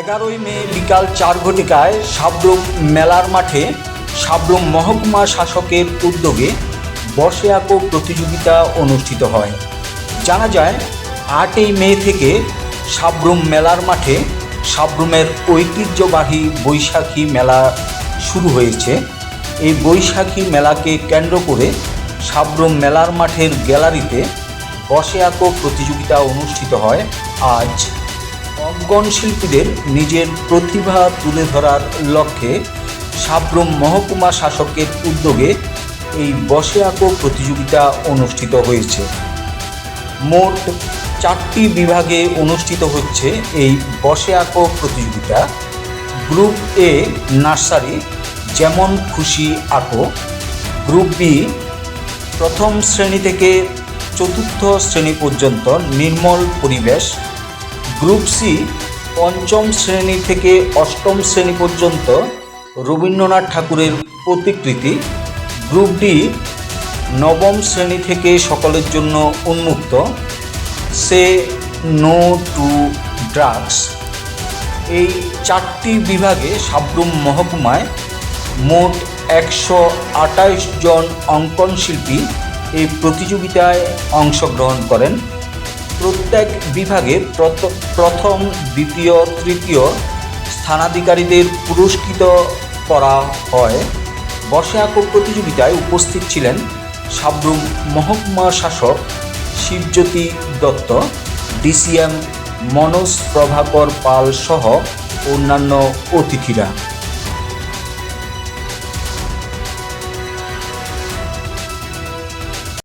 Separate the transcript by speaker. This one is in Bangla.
Speaker 1: এগারোই মে বিকাল চার ঘটিকায় সাবরুম মেলার মাঠে সাবরুম মহকুমা শাসকের উদ্যোগে বসে আঁকো প্রতিযোগিতা অনুষ্ঠিত হয়। জানা যায়, আটই মে থেকে সাবরুম মেলার মাঠে সাবরুমের ঐতিহ্যবাহী বৈশাখী মেলা শুরু হয়েছে। এই বৈশাখী মেলাকে কেন্দ্র করে সাবরুম মেলার মাঠের গ্যালারিতে বসে আঁকো প্রতিযোগিতা অনুষ্ঠিত হয় আজ। অঙ্কন শিল্পীদের নিজের প্রতিভা তুলে ধরার লক্ষ্যে সাবরুম মহকুমা শাসকের উদ্যোগে এই বসে আঁকো প্রতিযোগিতা অনুষ্ঠিত হয়েছে। মোট চারটি বিভাগে অনুষ্ঠিত হচ্ছে এই বসে আঁকো প্রতিযোগিতা। গ্রুপ এ নার্সারি, যেমন খুশি আঁকো। গ্রুপ বি, প্রথম শ্রেণি থেকে চতুর্থ শ্রেণি পর্যন্ত নির্মল পরিবেশ। গ্রুপ সি পঞ্চম শ্রেণি থেকে অষ্টম শ্রেণি পর্যন্ত রবীন্দ্রনাথ ঠাকুরের প্রতিকৃতি। গ্রুপ ডি নবম শ্রেণি থেকে সকলের জন্য উন্মুক্ত। Say no to drugs. এই চারটি বিভাগে সাবরুম মহকুমায় মোট একশো আঠাইশ জন অঙ্কন শিল্পী এই প্রতিযোগিতায় অংশগ্রহণ করেন। প্রত্যেক বিভাগে প্রথম, দ্বিতীয়, তৃতীয় স্থানাধিকারীদের পুরস্কৃত করা হয়। বসে আঁকো প্রতিযোগিতায় উপস্থিত ছিলেন সাবরুম মহকুমা শাসক শিবজ্যোতি দত্ত, ডিসিএম মনোজ প্রভাকর পাল সহ অন্যান্য অতিথিরা।